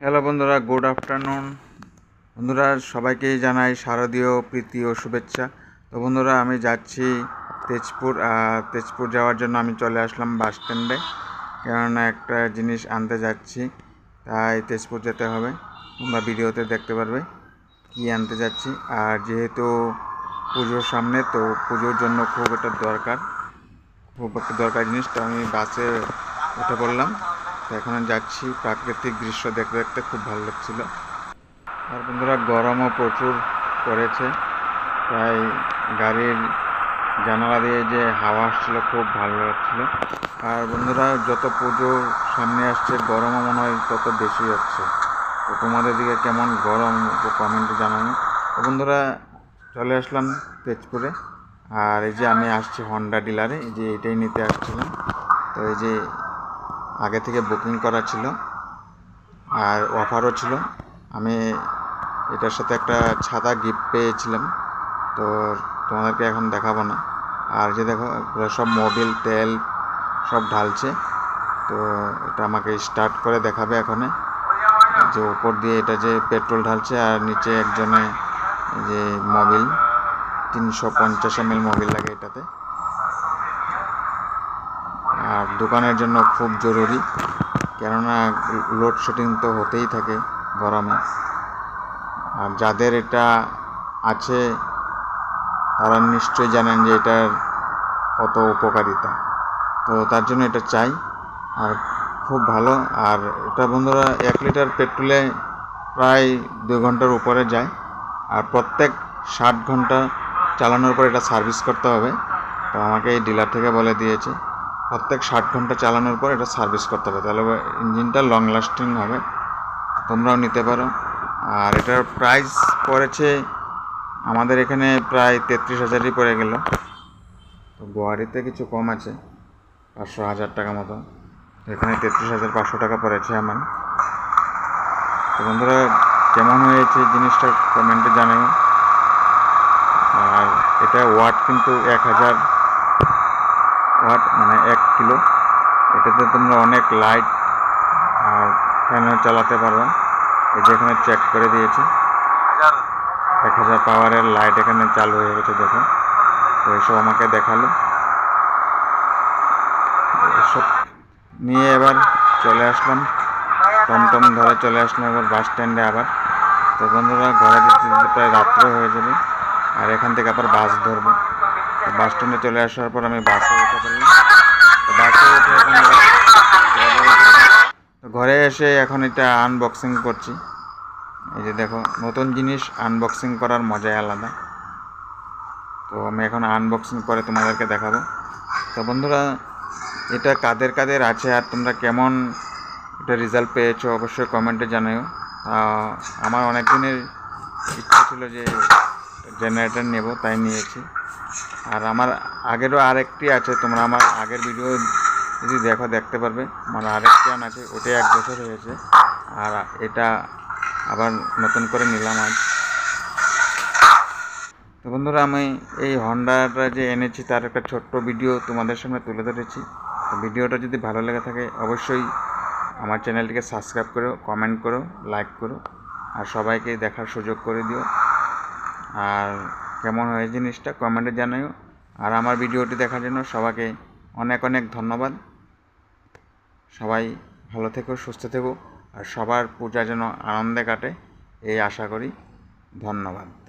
Hello বন্ধুরা, good afternoon. বন্ধুরা, সবাইকে জানাই শারদীয় প্রীতি ও শুভেচ্ছা। তো বন্ধুরা, আমি যাচ্ছি তেজপুর তেজপুর যাওয়ার জন্য আমি চলে আসলাম বাস স্ট্যান্ডে। কেননা একটা জিনিস আনতে যাচ্ছি, তাই তেজপুর যেতে হবে। তোমরা ভিডিওতে দেখতে পারবে কি আনতে যাচ্ছি। আর যেহেতু পুজোর সামনে, তো পুজোর জন্য খুব একটা দরকার, খুব একটা দরকার জিনিস। তো আমি বাসে উঠে পড়লাম। এখন যাচ্ছি প্রাকৃতিক দৃশ্য দেখতে দেখতে, খুব ভালো লাগছিল। আর বন্ধুরা, গরমও প্রচুর পড়েছে। তাই গাড়ির জানালা দিয়ে যে হাওয়া আসছিল, খুব ভালো লাগছিল। আর বন্ধুরা, যত পুজো সামনে আসছে, গরমও মনে হয় তত বেশি হচ্ছে। তো তোমাদের দিকে কেমন গরম কমেন্টে জানানো তো বন্ধুরা, চলে আসলাম তেজপুরে। আর এই যে আমি আসছি হন্ডা ডিলারে এই যে এটাই নিতে আসছিলাম। তো এই যে আগে থেকে বুকিং করা ছিল আর অফারও ছিল। আমি এটার সাথে একটা ছাতা গিফট পেয়েছিলাম। তো তোমাদেরকে এখন দেখাবো না। আর যে দেখো সব মোবিল তেল, সব ঢালছে। তো এটা আমাকে স্টার্ট করে দেখাবে এখানে যে উপর দিয়ে এটা যে পেট্রোল ঢালছে আর নিচে একজনে যে মোবিল তিনশো পঞ্চাশ এম এল মোবিল লাগে এটাতে আর দোকানের জন্য খুব জরুরি। কেননা লোডশেডিং তো হতেই থাকে গরমে। আর যাদের এটা আছে, তারা নিশ্চয়ই জানেন যে এটার কত উপকারিতা। তো তার জন্য এটা চাই। আর খুব ভালো। আর এটা বন্ধুরা, এক লিটার পেট্রোলে প্রায় দু ঘণ্টার উপরে যায়। আর প্রত্যেক ষাট ঘণ্টা চালানোর পর এটা সার্ভিস করতে হবে। তো আমাকে এই ডিলার থেকে বলে দিয়েছে। প্রত্যেক ষাট ঘণ্টা চালানোর পর এটা সার্ভিস করতে হবে। তাহলে ইঞ্জিনটা লং লাস্টিং হবে। তোমরাও নিতে পারো। আর এটার প্রাইস পড়েছে, আমাদের এখানে প্রায় তেত্রিশ হাজারই পড়ে গেল। তো গুয়াহাটিতে কিছু কম আছে, পাঁচশো হাজার টাকা মতো। এখানে তেত্রিশ হাজার পাঁচশো টাকা পড়েছে আমার। তো বন্ধুরা, কেমন হয়েছে জিনিসটা কমেন্টে জানাই আর এটা ওয়াট কিন্তু এক হাজার। ওয়াট মানে এক কিলো। এটাতে তোমরা অনেক লাইট আর ফ্যানও চালাতে পারবে এই যে এখানে চেক করে দিয়েছি। এক হাজার পাওয়ারের লাইট এখানে চালু হয়ে গেছে, দেখো। তো এসব আমাকে দেখাল। এসব নিয়ে এবার চলে আসলাম। টমটম ধরে চলে আসলাম এবার বাস স্ট্যান্ডে আবার। তো বন্ধুরা, ঘরে যেতে যেতে প্রায় রাত্রে হয়ে যাবে। আর এখান থেকে আবার বাস ধরবো। বাস স্ট্যান্ডে চলে আসার পর আমি বাসে উঠে পড়লাম তো বাসে উঠে ঘরে এসে এখন এটা আনবক্সিং করছি। এই যে দেখো, নতুন জিনিস আনবক্সিং করার মজাই আলাদা। তো আমি এখন আনবক্সিং করে তোমাদেরকে দেখাবো। তো বন্ধুরা, এটা কাদের কাদের আছে আর তোমরা কেমন এটা রেজাল্ট পেয়েছ অবশ্যই কমেন্টে জানাও। আমার অনেক দিনের ইচ্ছা ছিল যে জেনারেটার নেব, তাই নিয়েছি। আর আমার আগেরও আরেকটি আছে, তোমরা আমার আগের ভিডিও যদি দেখো, দেখতে পারবে। আমার আরেকটি আন আছে ওটা এক বছর হয়েছে। আর এটা আবার নতুন করে নিলাম আজ। তো বন্ধুরা, আমি এই হন্ডাটা যে এনেছি, তার একটা ছোট্ট ভিডিও তোমাদের সামনে তুলে ধরেছি। ভিডিওটা যদি ভালো লেগে থাকে, অবশ্যই আমার চ্যানেলটিকে সাবস্ক্রাইব করো কমেন্ট করো লাইক করো, আর সবাইকে দেখার সুযোগ করে দিও। আর কেমন হয় জিনিসটা কমেন্টে জানাইও আর আমার ভিডিওটি দেখার জন্য সবাইকে অনেক অনেক ধন্যবাদ। সবাই ভালো থেকো, সুস্থ থেকো, আর সবার পূজা যেন আনন্দে কাটে, এই আশা করি। ধন্যবাদ।